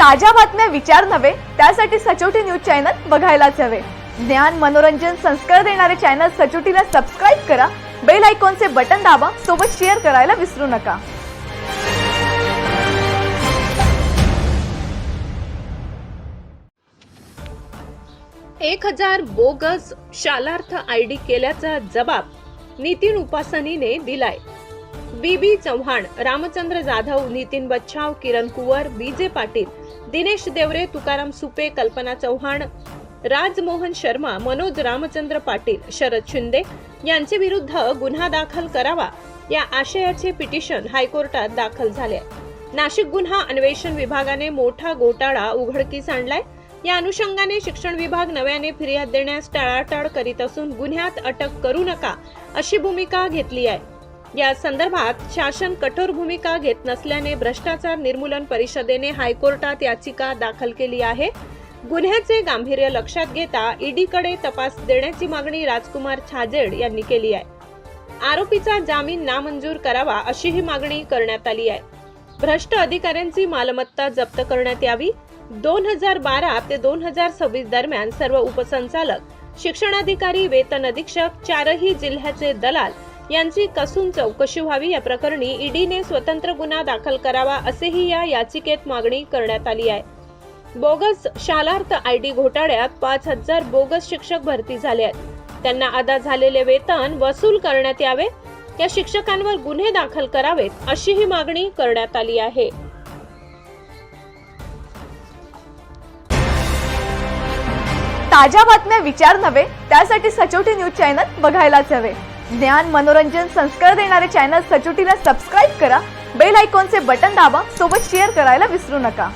ताज्या बातम्या विचार नव्हे त्यासाठी सचोटी न्यूज चॅनल बघायलाच हवे. ज्ञान मनोरंजन संस्कार देणारे चॅनल सचोटीला सबस्क्राईब करा बेल आयकॉनचे बटन दाबा सोबत शेअर करायला विसरू नका. एक हजार बोगस शालार्थ आयडी केल्याचा जबाब नितीन उपासनीने दिलाय. बीबी चव्हाण रामचंद्र जाधव नितीन बच्छाव किरण कुवर बीजे पाटील दिनेश देवरे तुकाराम सुपे कल्पना चव्हाण राजमोहन शर्मा मनोज रामचंद्र पाटील शरद शिंदे यांचे विरुद्ध गुन्हा दाखल करावा या आशयाचे पिटिशन हायकोर्टात दाखल झाले. नाशिक गुन्हा अन्वेषण विभागाने मोठा घोटाळा उघडकीस आणलाय. या अनुषंगाने शिक्षण विभाग नव्याने फिर्याद देण्यास टाळाटाळ करीत असून गुन्ह्यात अटक करू नका अशी भूमिका घेतली आहे. या संदर्भात शासन कठोर भूमिका घेत नसल्याने भ्रष्टाचार निर्मूलन परिषदेने हायकोर्टात याचिका दाखल केली आहे. गुन्ह्याचे गांभीर्य लक्षात घेता ईडीकडे तपास देण्याची मागणी राजकुमार छाजेड यांनी केली आहे. आरोपीचा जामीन नामंजूर करावा अशीही मागणी करण्यात आली आहे. भ्रष्ट अधिकाऱ्यांची मालमत्ता जप्त करण्यात यावी. दोन हजार बारा ते दोन हजार सव्वीस दरम्यान सर्व उपसंचालक शिक्षणाधिकारी वेतन अधीक्षक चारही जिल्ह्याचे दलाल यांची कसून चौकशी व्हावी या प्रकरणी ईडीने स्वतंत्र गुन्हा दाखल करावा असेही या याचिकेत मागणी करण्यात आली आहे. बोगस शालार्थ आय डी घोटाळ्यात पाच हजार बोगस शिक्षक भरती झाले आहेत. त्यांना अदा झालेले वेतन वसूल करण्यात यावे या शिक्षकांवर गुन्हे दाखल करावेत अशीही मागणी करण्यात आली आहे. ताज्या बातम्या विचार नव्हे त्यासाठी सचोटी न्यूज चॅनल बघायलाच हवे. ज्ञान मनोरंजन संस्कार देणारे चॅनल सचोटीला सबस्क्राईब करा. बेल आयकॉनचे बटन दाबा. सोबत शेअर करायला विसरू नका.